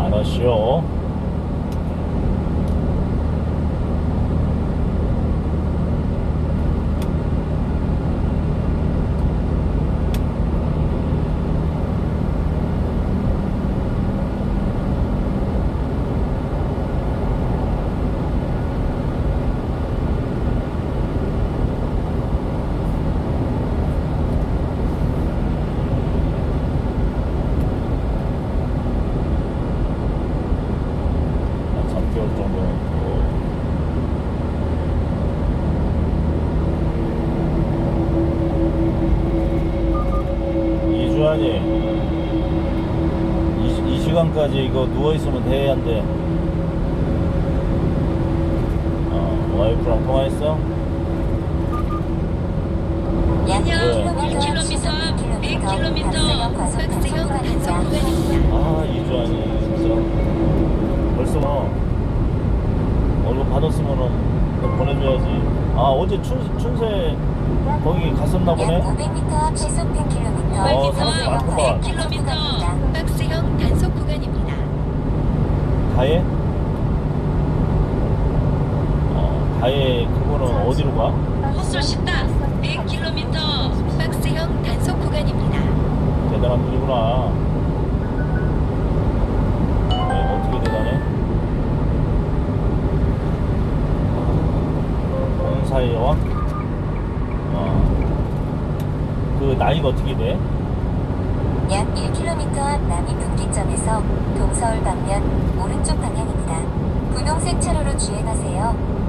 안 하시오. 이주환이 이, 이 시간까지 이거 누워있으면 대해한데 어, 와이프랑 통화했어? 약 네. 1km, 1km, 100km 박스형 과속 구간입니다. 아 이주환이 진짜. 벌써 얼굴 받았으면은 보내줘야지. 아 어제 춘, 춘세 거기 갔었나 약 보네 500m 앞 시속 100km 어, 박스형 많구만. 과속 100km. 단속 구간입니다. 박스형 단속 구간입니다. 가해? 어 가해 그거는 어디로 가? 헛소시다 100km 박스형 단속 구간입니다. 대단한 분이구나 네, 어떻게 대단해? 공사의 여왕? 어. 그 나이가 어떻게 돼? 약 1km 앞 남이 분기점에서 동서울 방면 오른쪽 방향입니다. 분홍색 차로로 주행하세요.